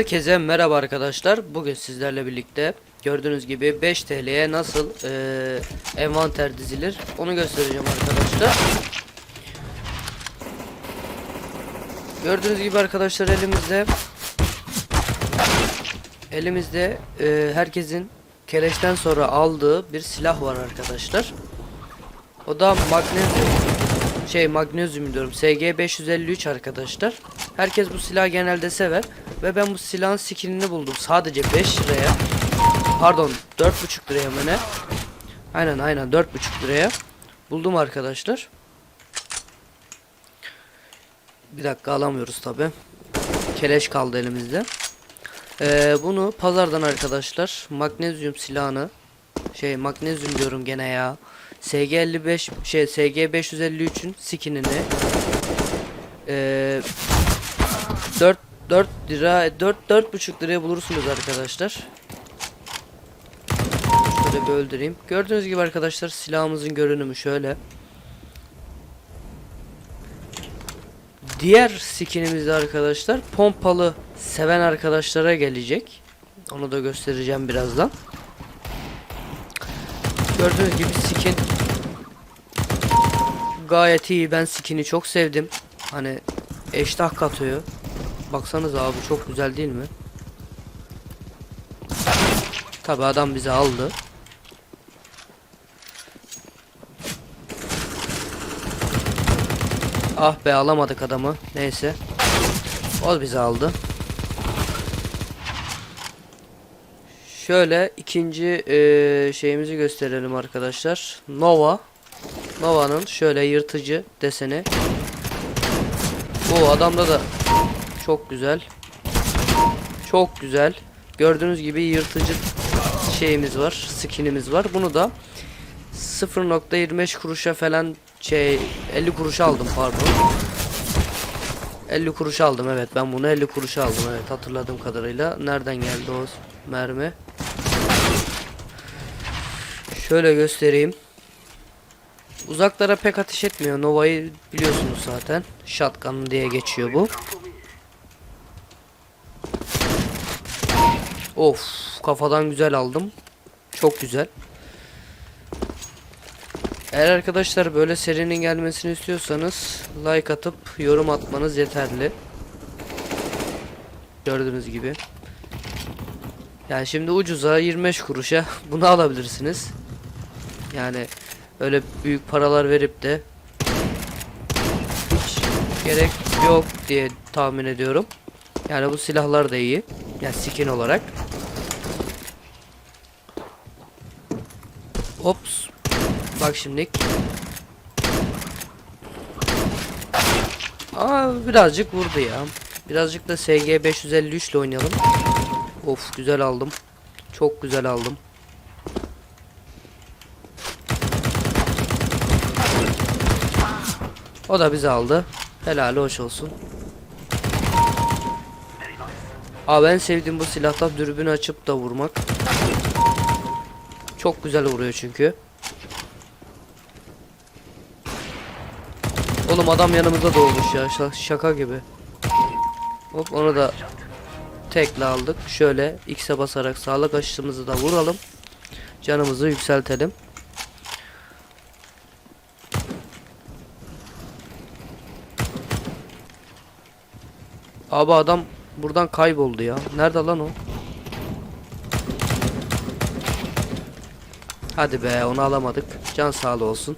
Herkese merhaba arkadaşlar. Bugün sizlerle birlikte gördüğünüz gibi 5 TL'ye nasıl eee, envanter dizilir onu göstereceğim arkadaşlar. Gördüğünüz gibi arkadaşlar elimizde elimizde eee, herkesin kereçten sonra aldığı bir silah var arkadaşlar. O da magnezyum şey magnezyum diyorum SG 553 arkadaşlar. Herkes bu silahı genelde sever ve ben bu silahın skinini buldum sadece 5 liraya. Pardon 4,5 liraya mı ne? Aynen aynen 4,5 liraya buldum arkadaşlar. Bir dakika alamıyoruz tabi. Keleş kaldı elimizde. Ee, bunu pazardan arkadaşlar magnezyum silahını şey magnezyum diyorum gene ya. SG55 şey SG553'ün skinini eee 4 4 lira 4 4,5 liraya bulursunuz arkadaşlar. Şöyle bir öldüreyim. Gördüğünüz gibi arkadaşlar silahımızın görünümü şöyle. Diğer skinimiz de arkadaşlar pompalı seven arkadaşlara gelecek. Onu da göstereceğim birazdan. Gördüğünüz gibi skin gayet iyi. Ben skin'i çok sevdim. Hani eştah katıyor. Baksanız abi çok güzel değil mi? Tabi adam bizi aldı. Ah be alamadık adamı. Neyse. O bizi aldı. Şöyle ikinci eee, şeyimizi gösterelim arkadaşlar. Nova. Nova'nın şöyle yırtıcı deseni. Bu adamda da çok güzel. Çok güzel. Gördüğünüz gibi yırtıcı şeyimiz var. Skinimiz var. Bunu da 0.25 kuruşa falan şey 50 kuruşa aldım pardon. 50 kuruş aldım evet ben bunu 50 kuruşa aldım evet hatırladığım kadarıyla. Nereden geldi o mermi? Şöyle göstereyim. Uzaklara pek ateş etmiyor. Nova'yı biliyorsunuz zaten. Shotgun diye geçiyor bu. Of kafadan güzel aldım. Çok güzel. Eğer arkadaşlar böyle serinin gelmesini istiyorsanız like atıp yorum atmanız yeterli. Gördüğünüz gibi. Yani şimdi ucuza 25 kuruşa bunu alabilirsiniz. Yani öyle büyük paralar verip de hiç gerek yok diye tahmin ediyorum. Yani bu silahlar da iyi. Yani skin olarak. Ops. Bak şimdi. Aa birazcık vurdu ya. Birazcık da SG 553 ile oynayalım. Of güzel aldım. Çok güzel aldım. O da bizi aldı. Helal hoş olsun. Aa ben sevdiğim bu silahta dürbün açıp da vurmak. Çok güzel vuruyor çünkü. Oğlum adam yanımızda doğmuş ya şa- şaka gibi. Hop onu da tekle aldık. Şöyle X'e basarak sağlık aşısımızı da vuralım. Canımızı yükseltelim. Abi adam buradan kayboldu ya. Nerede lan o? Hadi be onu alamadık. Can sağlığı olsun.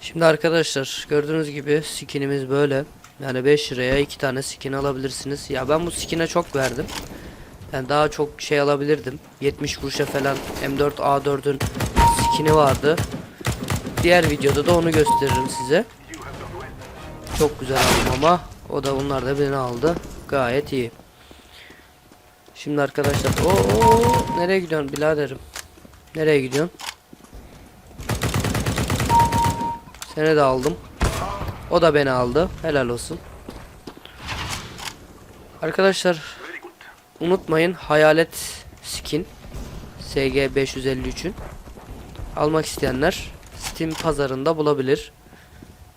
Şimdi arkadaşlar gördüğünüz gibi skinimiz böyle. Yani 5 liraya 2 tane skin alabilirsiniz. Ya ben bu skine çok verdim. Yani daha çok şey alabilirdim. 70 kuruşa falan M4 A4'ün skini vardı. Diğer videoda da onu gösteririm size. Çok güzel aldım ama o da bunlar da beni aldı. Gayet iyi. Şimdi arkadaşlar o nereye gidiyorsun biraderim? Nereye gidiyorsun? Seni de aldım. O da beni aldı. Helal olsun. Arkadaşlar unutmayın hayalet skin SG 553'ün almak isteyenler Steam pazarında bulabilir.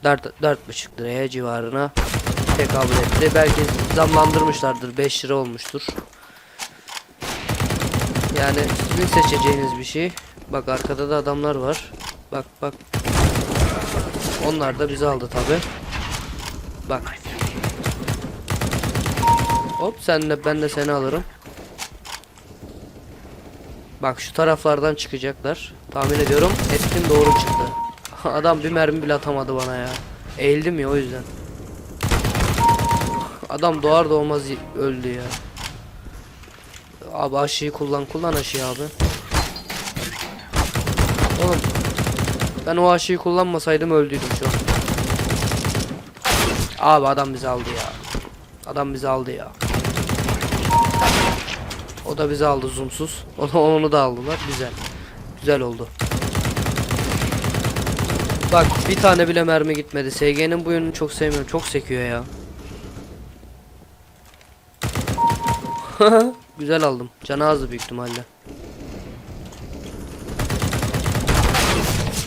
4 4,5 liraya civarına tekabül etti. Belki zamlandırmışlardır. 5 lira olmuştur. Yani sizin seçeceğiniz bir şey. Bak arkada da adamlar var. Bak bak. Onlar da bizi aldı tabi. Bak. Hop sen de ben de seni alırım. Bak şu taraflardan çıkacaklar. Tahmin ediyorum. Etkin doğru çıktı. Adam bir mermi bile atamadı bana ya. Eğildim ya o yüzden. Adam doğar doğmaz öldü ya. Abi aşıyı kullan kullan aşıyı abi. Oğlum ben o aşıyı kullanmasaydım öldüydüm şu an. Abi adam bizi aldı ya. Adam bizi aldı ya. O da bizi aldı zoomsuz. O da onu da aldılar. Güzel. Güzel oldu. Bak bir tane bile mermi gitmedi. SG'nin bu yönünü çok sevmiyorum. Çok sekiyor ya. Güzel aldım. Canı azdı büyük ihtimalle.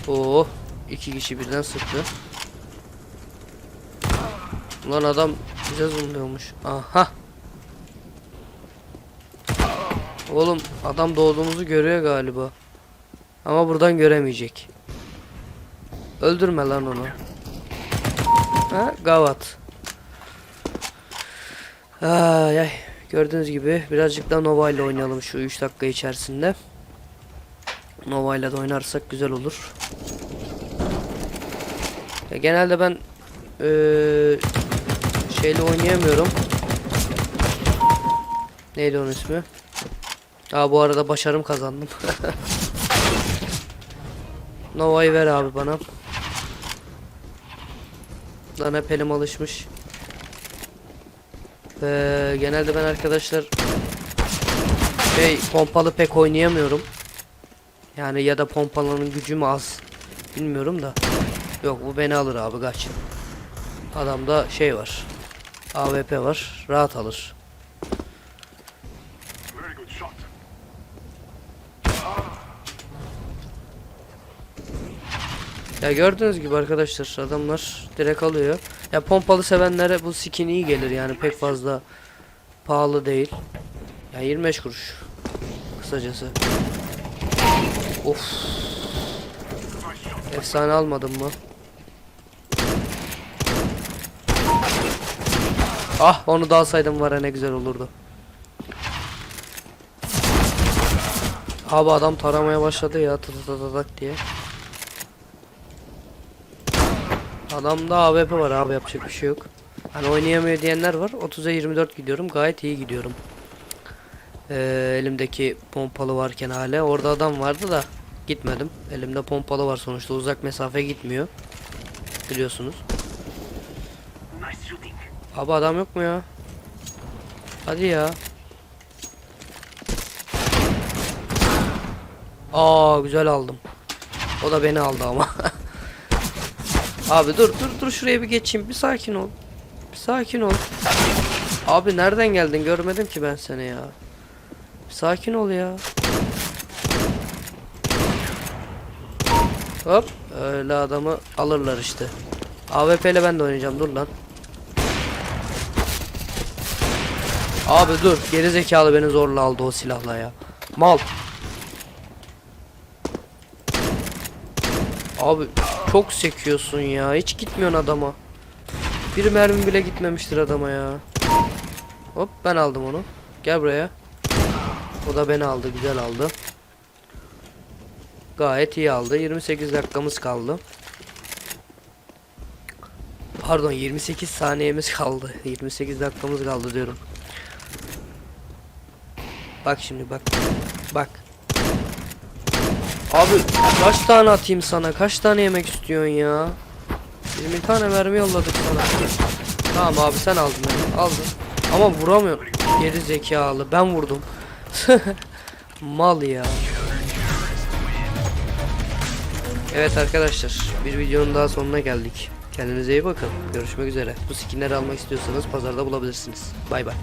Oo, iki kişi birden sıktı. Ulan adam bize zoomluyormuş. Aha. Oğlum adam doğduğumuzu görüyor galiba. Ama buradan göremeyecek. Öldürme lan onu. Ha, gavat. Ay ay. Gördüğünüz gibi birazcık da Nova ile oynayalım şu 3 dakika içerisinde. Nova ile de oynarsak güzel olur. Ya genelde ben eee şeyle oynayamıyorum. Neydi onun ismi? Aa bu arada başarım kazandım. Nova'yı ver abi bana. Lan hep elim alışmış. Ee, genelde ben arkadaşlar şey pompalı pek oynayamıyorum. Yani ya da pompalının gücü mü az bilmiyorum da. Yok bu beni alır abi kaç. Adamda şey var. AWP var. Rahat alır. Ya gördüğünüz gibi arkadaşlar adamlar direkt alıyor. Ya pompalı sevenlere bu skin iyi gelir yani pek fazla pahalı değil. Ya 25 kuruş. Kısacası. Of. Efsane almadım mı? Ah onu da alsaydım var ya ne güzel olurdu. Abi adam taramaya başladı ya tı tı tı tı diye. Adamda AWP var abi yapacak bir şey yok. Hani oynayamıyor diyenler var. 30'a 24 gidiyorum. Gayet iyi gidiyorum. Ee, elimdeki pompalı varken hala. Orada adam vardı da gitmedim. Elimde pompalı var sonuçta. Uzak mesafe gitmiyor. Biliyorsunuz. Abi adam yok mu ya? Hadi ya. Aa güzel aldım. O da beni aldı ama. Abi dur dur dur şuraya bir geçeyim. Bir sakin ol. Bir sakin ol. Abi nereden geldin? Görmedim ki ben seni ya. Bir sakin ol ya. Hop. Öyle adamı alırlar işte. AWP ile ben de oynayacağım. Dur lan. Abi dur. Geri zekalı beni zorla aldı o silahla ya. Mal. Abi çok sekiyorsun ya. Hiç gitmiyorsun adama. Bir mermi bile gitmemiştir adama ya. Hop ben aldım onu. Gel buraya. O da beni aldı. Güzel aldı. Gayet iyi aldı. 28 dakikamız kaldı. Pardon 28 saniyemiz kaldı. 28 dakikamız kaldı diyorum. Bak şimdi bak. Bak. Abi kaç tane atayım sana? Kaç tane yemek istiyorsun ya? 20 tane mermi yolladık sana. Tamam abi sen aldın beni. Aldın. Ama vuramıyorum. Geri zekalı. Ben vurdum. Mal ya. Evet arkadaşlar. Bir videonun daha sonuna geldik. Kendinize iyi bakın. Görüşmek üzere. Bu skinleri almak istiyorsanız pazarda bulabilirsiniz. Bay bay.